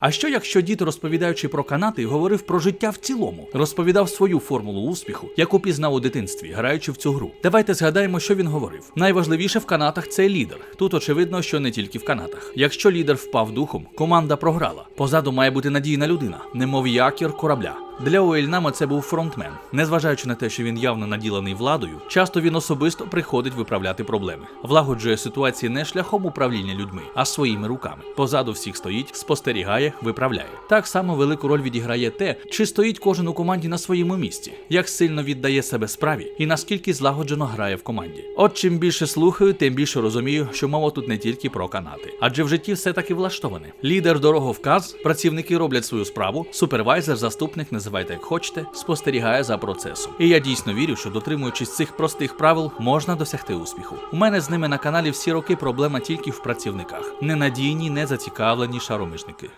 А що якщо дід, розповідаючи про канати, говорив про життя в цілому, розповідав свою формулу успіху, яку пізнав у дитинстві, граючи в цю гру? Давайте згадаємо, що він говорив. Найважливіше в канатах це лідер. Тут очевидно, що не тільки в канатах. Якщо лідер впав духом, команда програла. Позаду має бути надійна людина, немов якір корабля. Для Уельнама це був фронтмен. Незважаючи на те, що він явно наділений владою, часто він особисто приходить виправляти проблеми, влагоджує ситуації не шляхом управління людьми, а своїми руками. Позаду всіх стоїть, спостерігає, виправляє. Так само велику роль відіграє те, чи стоїть кожен у команді на своєму місці, як сильно віддає себе справі і наскільки злагоджено грає в команді. От чим більше слухаю, тим більше розумію, що мова тут не тільки про канати, адже в житті все таки влаштоване. Лідер дороговказ, працівники роблять свою справу, супервайзер, заступник, називайте як хочете, спостерігає за процесом. І я дійсно вірю, що дотримуючись цих простих правил, можна досягти успіху. У мене з ними на каналі всі роки проблема тільки в працівниках. Ненадійні, незацікавлені шаромижники.